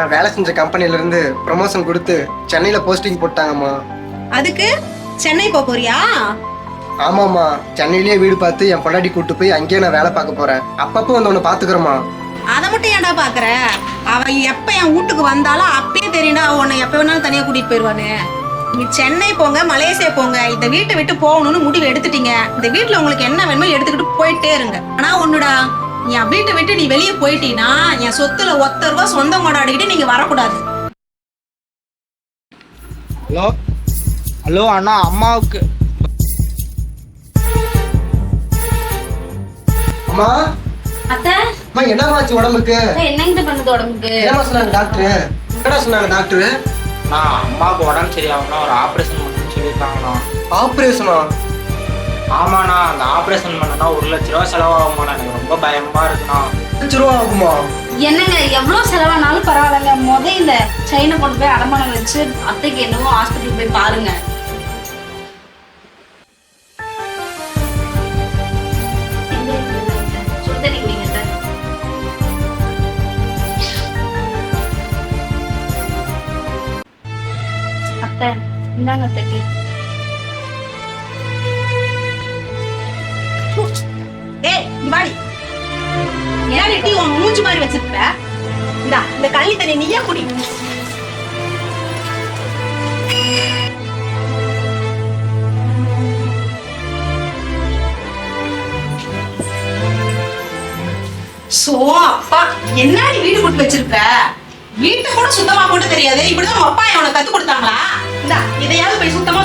நான் வேலை செஞ்ச கம்பெனில இருந்து ப்ரமோஷன் கொடுத்து சென்னையில போஸ்டிங் போட்டாங்கம்மா. அதுக்கு? சென்னை போக போறியா? ஆமாம்மா. சென்னையிலேயே வீடு பார்த்து என் பொண்டாட்டி கூட்டு போய் அங்கேயே நான் வேலை பார்க்க போறேன். அப்பப்போ வந்து உன்னை பாத்துக்கிறேம்மா அதை மட்டும் ஏன்டா பாக்குற அவ எப்ப என் வீட்டுக்கு வந்தாலும் அப்பயே தெரியும்டா உன்னை எப்ப வேணாலும் தனியா கூட்டிட்டு போயிருவானு நீ சென்னை போங்க மலேசியா போங்க. இந்த வீட்டை விட்டு போகணும்னு முடிவு எடுத்துட்டீங்க. இந்த வீட்டுல உங்களுக்கு என்ன வேணுமோ எடுத்துக்கிட்டு போயிட்டே இருங்க. ஆனா ஒண்ணுடா. என் வீட்டை விட்டு நீ வெளியே போயிட்டீன்னா என் சொத்துல ஒத்த ரூபா சொந்தம் கொண்டாடிக்கிட்டு நீங்க வரக்கூடாது. ஹலோ? ஹலோ அண்ணா அம்மாவுக்கு. அம்மா? அத்தை? அம்மா என்னமாச்சு உடம்புக்கு? அத்தை, என்னங்க பண்ணுது உடம்புக்கு? என்னமா சொன்னாங்க டாக்டர்? என்னடா சொன்னாங்க டாக்டர்? நான் அம்மாவுக்கு உடம்பு சரியாகணும்னா ஒரு ஆப்ரேஷன் பண்ணணும்னு சொல்லியிருக்காங்கண்ணா. ஆப்ரேஷனா? ஆமாண்ணா அந்த ஆப்ரேஷன் பண்ணனா ஒரு லட்ச ரூபா செலவாகுமாண்ணா. எனக்கு ரொம்ப பயமா இருக்குண்ணா. லட்ச ரூபா ஆகுமா? என்னங்க எவ்வளவு செலவானாலும் பரவாயில்லைங்க. முத இந்த செயினை கொண்டு போய் அடமானம் வச்சு அத்தைக்கு என்னவோ ஹாஸ்பிட்டல் போய் பாருங்க. அத்தை. அத்தை இந்தாங்க அத்தை ஏய் வாடி. ஏன் டீ உன் மூஞ்சி மாதிரி இந்தா இந்த கள்ளி தண்ணி நீயே குடி. சோ அப்பா என்னடி வீடு போட்டு வச்சிருப்ப? வீட்டை கூட சுத்தமா போட்டு தெரியாது இப்படிதான் உங்க அப்பா உனக்கு கத்து கொடுத்தாங்களா? இந்தா இதையாவது போய் சுத்தமா